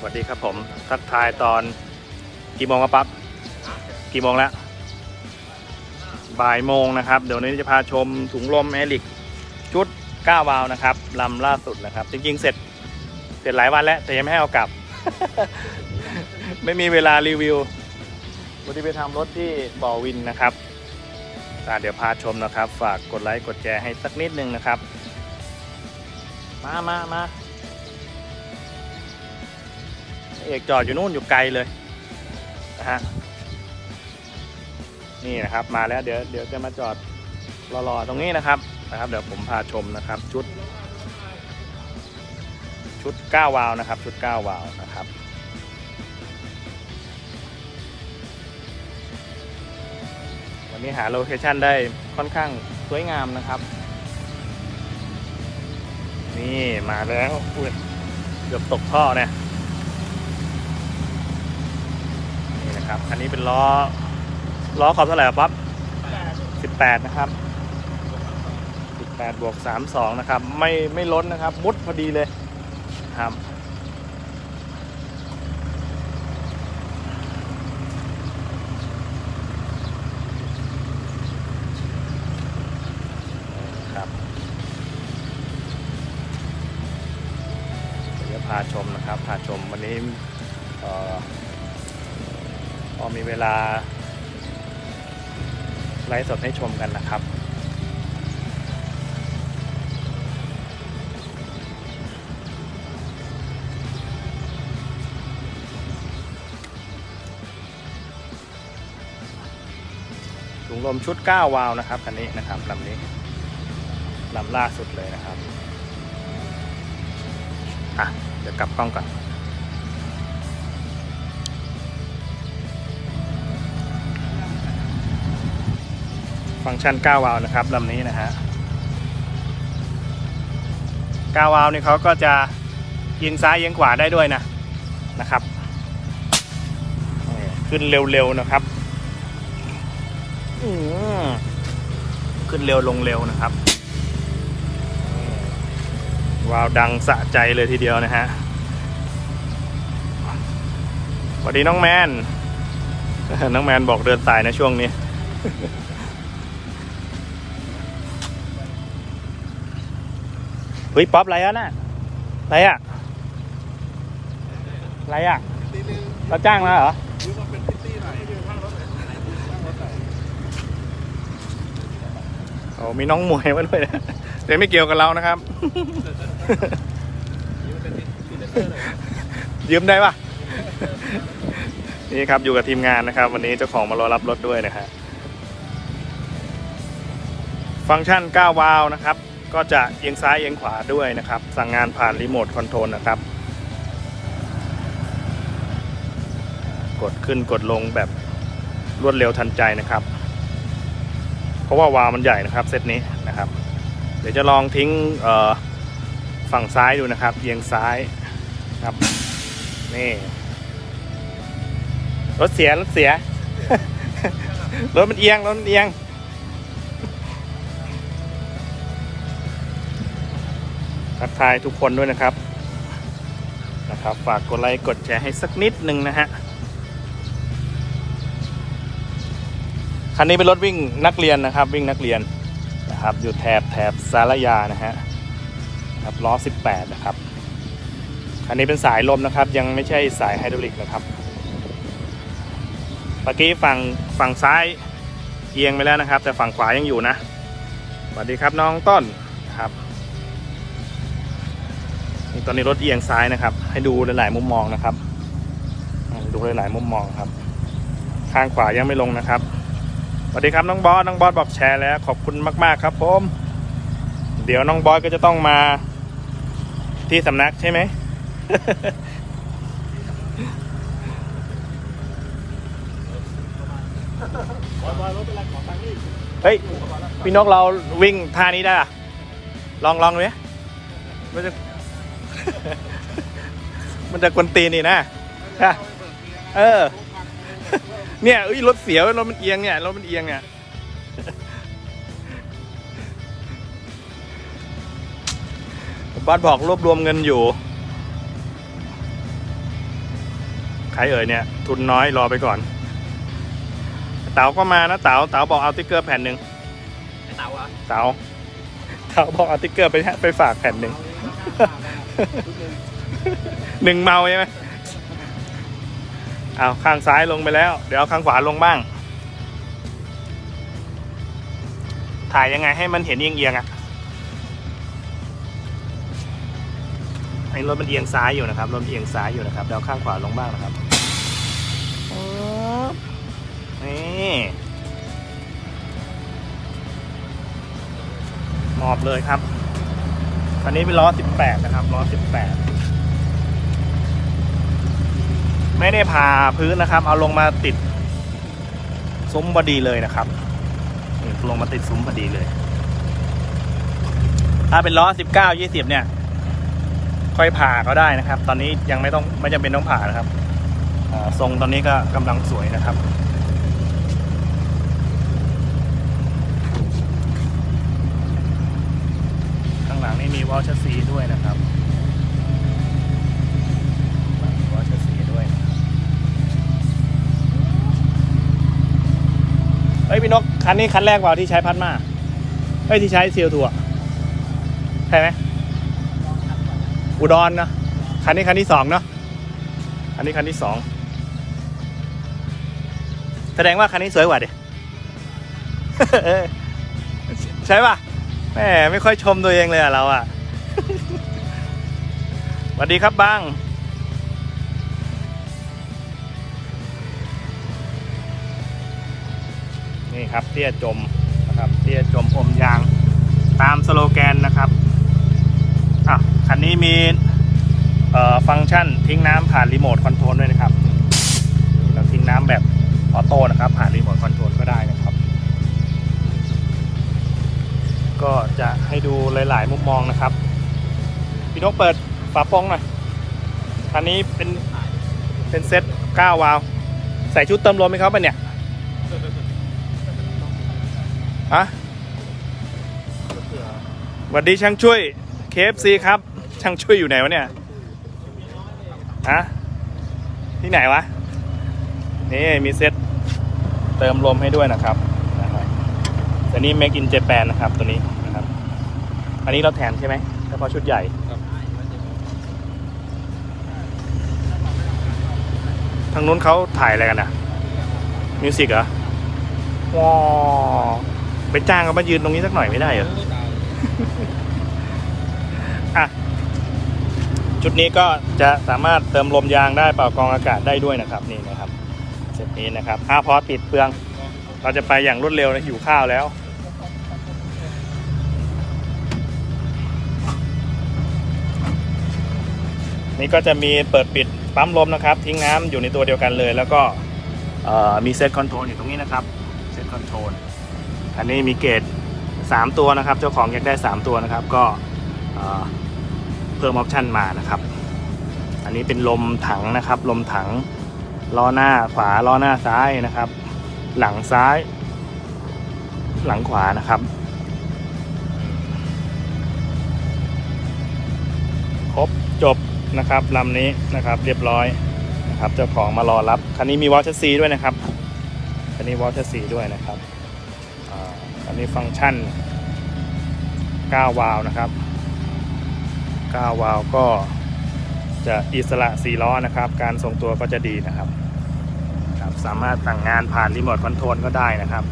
สวัสดีครับผมทักทายตอนกี่โมงครับปั๊บกี่โมงแล้วบ่ายโมงนะครับ เดี๋ยวนี้จะพาชมถุงลมแอริกชุด 9 วาล์วนะครับลำล่าสุดนะครับ จริง ๆ เสร็จเสร็จหลายวันแล้ว แต่ยังไม่ให้เอากลับ ไม่มีเวลารีวิววันนี้ไปทำรถที่บ่อวินนะครับอ่เดี๋ยวพาชมนะครับ ฝากกดไลค์กดแชร์ให้สักนิดนึงนะครับ มามามา เอกจอดอยู่นู่นอยู่ไกลเลยนะฮะนี่นะครับมาแล้วเดี๋ยวเดี๋ยวจะมาจอดรอๆตรงนี้นะครับนะครับ เดี๋ยวผมพาชมนะครับ ชุด ชุด 9 วาล์วนะครับ ชุด 9 วาล์วนะครับวันนี้หาโลเคชั่นได้ค่อนข้างสวยงามนะครับ นี่มาแล้วอุ๊ยเกือบตกท่อเนี่ย นะครับอันนี้เป็นล้อล้อขอบเท่าไหร่ครับปั๊บ18นะครับ18บวก32นะครับ ไม่ไม่ล้นนะครับ มุดพอดีเลยครับเดี๋ยวพาชมนะครับพาชมวันนี้ พอมีเวลา ไลฟ์สดให้ชมกันนะครับ ถุงลมชุด 9 วาล์วนะครับคันนี้นะครับลำนี้ลำล่าสุดเลยนะครับ อะ เดี๋ยวกลับกล้องก่อน ฟังก์ชัน 9 วาล์วนะครับลำนี้นะฮะ 9 วาล์วนี่เขาก็จะเอียงซ้ายเอียงขวาได้ด้วยนะนะครับ ขึ้นเร็วๆนะครับขึ้นเร็วลงเร็วนะครับ วาวดังสะใจเลยทีเดียวนะฮะสวัสดีน้องแมน น้องแมนบอกเดินสายนะช่วงนี้ ฮ้ยป๊อปอะไรอะน่ะอะไรอะอะไรอะเราจ้างมาเหรอโอ้มีน้องมวยมาด้วยนะแต่ไม่เกี่ยวกับเรานะครับ ยืมได้ปะนี่ครับอยู่กับทีมงานนะครับ วันนี้เจ้าของมารอรับรถด้วยนะฮะฟังก์ชัน 9 วาล์วนะครับ ก็จะเอียงซ้ายเอียงขวาด้วยนะครับ สั่งงานผ่านรีโมทคอนโทรลนะครับ กดขึ้นกดลงแบบรวดเร็วทันใจนะครับ เพราะว่าวาล์วมันใหญ่นะครับเซตนี้นะครับ เดี๋ยวจะลองทิ้งฝั่งซ้ายดูนะครับ เอียงซ้ายครับ นี่รถเสียรถเสีย รถมันเอียงรถมันเอียง ทักทายทุกคนด้วยนะครับนะครับ ฝากกดไลค์กดแชร์ให้สักนิดหนึ่งนะฮะคันนี้เป็นรถวิ่งนักเรียนนะครับ วิ่งนักเรียนนะครับ อยู่แถบแถบสารยานะฮะครับล้อ 18 นะครับคันนี้เป็นสายลมนะครับ ยังไม่ใช่สายไฮดรอลิกนะครับเมื่อกี้ฝั่งฝั่งซ้ายเอียงไปแล้วนะครับ แต่ฝั่งขวายังอยู่นะสวัสดีครับน้องต้นครับ ตอนนี้รถเอียงซ้ายนะครับ ให้ดูหลายๆมุมมองนะครับ ดูหลายๆมุมมองครับ ข้างขวายังไม่ลงนะครับสวัสดีครับน้องบอสน้องบอสบอกแชร์แล้ว ขอบคุณมาก ๆ ครับผมเดี๋ยวน้องบอสก็จะต้องมาที่สำนักใช่ไหมเฮ้ย พี่นกเราวิ่งท่านี้ได้อะลองลองดูเนี่ยมันะ มันจะกวนตีนนี่นะฮะเออ เนี่ยเอ้ยรถเสียวรถมันเอียงเนี่ยรถมันเอียงเนี่ยบ้านบอกรวบรวมเงินอยู่รเอ่ยเนี่ย ทุนน้อยรอไปก่อน เต๋าก็มานะเต๋าเต๋าบอกเอาติ๊กเกอร์แผ่นหนึ่งไอ้เตาอะเต๋าเต๋าบอกเอาติ๊กเกอร์ไปให้ไปฝากแผ่นหนึ่ง หนึ่งเมาใช่ไหมเอาข้างซ้ายลงไปแล้ว เดี๋ยวเอาข้างขวาลงบ้าง ถ่ายยังไงให้มันเห็นเอียงๆอะไอ้รถมันเอียงซ้ายอยู่นะครับรถมันเอียงซ้ายอยู่นะครับเดี๋ยวเอาข้างขวาลงบ้างนะครับปึ๊บนี่มอบเลยครับ คันนี้เป็นล้อ 18 นะครับล้อ 18 ไม่ได้พาพื้นนะครับ เอาลงมาติดซุ้มพอดีเลยนะครับนี่ลงมาติดซุ้มพอดีเลย ถ้าเป็นล้อ 19 20 เนี่ย ค่อยผ่าก็ได้นะครับ ตอนนี้ยังไม่ต้องไม่จำเป็นต้องผ่านะครับทรงตอนนี้ก็กำลังสวยนะครับ ข้างหลังนี่มี วอลชัสซีด้วยนะครับมีวอลชัสซีด้วยเฮ้ยพี่นกคันนี้คันแรกเปล่าที่ใช้พัดมาเฮ้ยที่ใช้เซีลทัวใช่ไหมอุดรนะคันนี้คันที่สองเนาะคันนี้คันที่สองแสดงว่าคันนี้สวยกว่าดิใช่ป่ะแหม่ไม่ค่อยชมตัวเองเลยอะเราอะ วัสดีครับบ้าง นี่ครับเตี้ยจมนะครับเตี้ยจมอมยาง ตามสโลแกนนะครับอะคันนี้มีเอ่อฟังก์ชันทิ้งน้ำผ่านรีโมทคอนโทรลด้วยนะครับเราทิ้งน้ำแบบออโต้นะครับ ผ่านรีโมทคอนโทรลก็ได้นะครับ ก็จะให้ดูหลาย ๆ มุมมองนะครับ พี่นกเปิด ฝาโปรงหน่อยคันนี้เป็นเป็นเซ็ต9วาล์วใส่ชุดเติมลมให้เขาปเนี่ยฮะสวัสดีช่างช่วย KFC ครับ ช่างช่วยอยู่ไหนวะเนี่ยฮะที่ไหนวะ นี่มีเซ็ตเติมลมให้ด้วยนะครับนะครับตัวนี้ Make in Japan นะครับตัวนี้นะครับ อันนี้เราแถมใช่ไหมเฉพาะชุดใหญ่ ทางนู้นเขาถ่ายอะไรกันอะมิวสิกเหรอว้าวไปจ้างเขามายืนตรงนี้สักหน่อยไม่ได้เหรออะชุดนี้ก็จะสามารถเติมลมยางได้เป่ากองอากาศได้ด้วยนะครับนี่นะครับเซตนี้นะครับอะพอปิดเปลือง เราจะไปอย่างรวดเร็วนะหิวข้าวแล้วนี่ก็จะมีเปิดปิด ปั๊มลมนะครับ ทิ้งน้ำอยู่ในตัวเดียวกันเลย แล้วก็มีเซตคอนโทรลอยู่ตรงนี้นะครับเซตคอนโทรลอันนี้มีเกจ3ตัวนะครับ เจ้าของอยากได้ 3 ตัวนะครับ ก็เอ่อเพิ่มออปชันมานะครับ อันนี้เป็นลมถังนะครับ ลมถังล้อหน้าขวาล้อหน้าซ้ายนะครับ หลังซ้าย หลังขวานะครับครบจบ นะครับลำนี้นะครับเรียบร้อยนะครับเจ้าของมารอรับคันนี้มีวอลชัสซีด้วยนะครับคันนี้วอลชัสซีด้วยนะครับคันนี้ฟังก์ชัน 9 วาล์วนะครับ 9 วาล์วก็จะอิสระ4ล้อนะครับ การทรงตัวก็จะดีนะครับครับ สามารถสั่งงานผ่านรีโมทคอนโทรลก็ได้นะครับ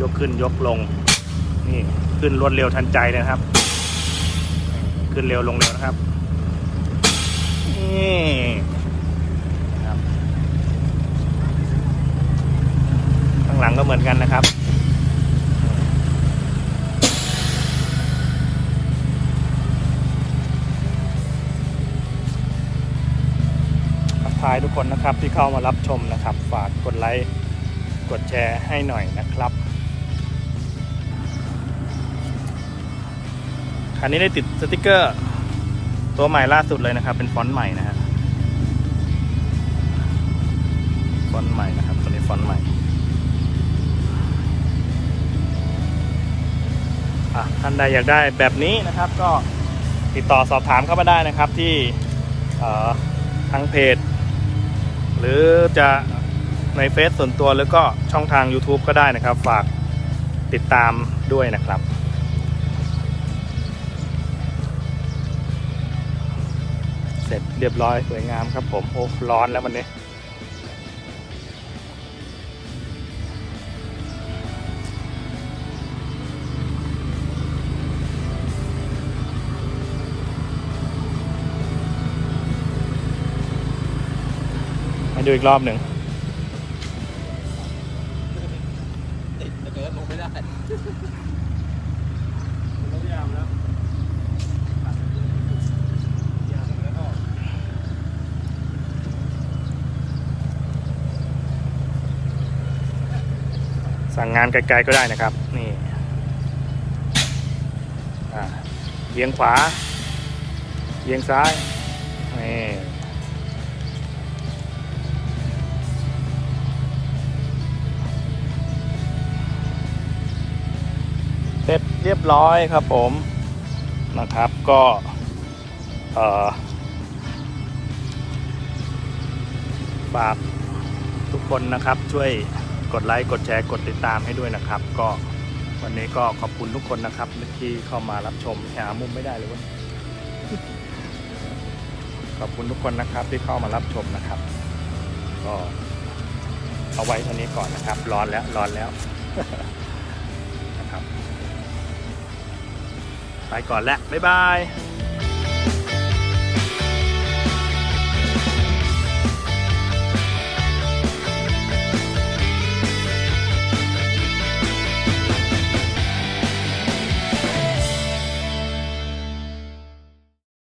ยกขึ้นยกลง นี่ขึ้นรวดเร็วทันใจนะครับ ขึ้นเร็วลงเร็วนะครับ ข้างหลังก็เหมือนกันนะครับทักทายทุกคนนะครับที่เข้ามารับชมนะครับ ฝากกดไลค์กดแชร์ให้หน่อยนะครับ คันนี้ได้ติดสติกเกอร์ ตัวใหม่ล่าสุดเลยนะครับ เป็นฟอนต์ใหม่นะฮะฟอนต์ใหม่นะครับตัวนี้ฟอนต์ใหม่อะท่านใดอยากได้แบบนี้นะครับ ก็ติดต่อสอบถามเข้ามาได้นะครับที่ทางเพจ หรือจะในเฟซส่วนตัวแล้วก็ช่องทาง YouTube ก็ได้นะครับ ฝากติดตามด้วยนะครับ สร็จเรียบร้อยสวยงามครับผมโอ้ร้อนแล้ววันนี้ให้ดูอีกรอบหนึ่ง ติดแต่เกิดลงไม่ได้ สั่งงานไกลๆก็ได้นะครับ นี่เอียงขวาเอียงซ้าย นี่เสร็จเรียบร้อยครับผมนะครับก็เอ่อฝากทุกคนนะครับช่วย กดไลค์กดแชร์กดติดตามให้ด้วยนะครับ ก็วันนี้ก็ขอบคุณทุกคนนะครับที่เข้ามารับชมหามุมไม่ได้เลยเวะขอบคุณทุกคนนะครับที่เข้ามารับชมนะครับ ก็เอาไว้เท่านี้ก่อนนะครับ ร้อนแล้วร้อนแล้วนะครับไปก่อนแล้วบ๊ายบาย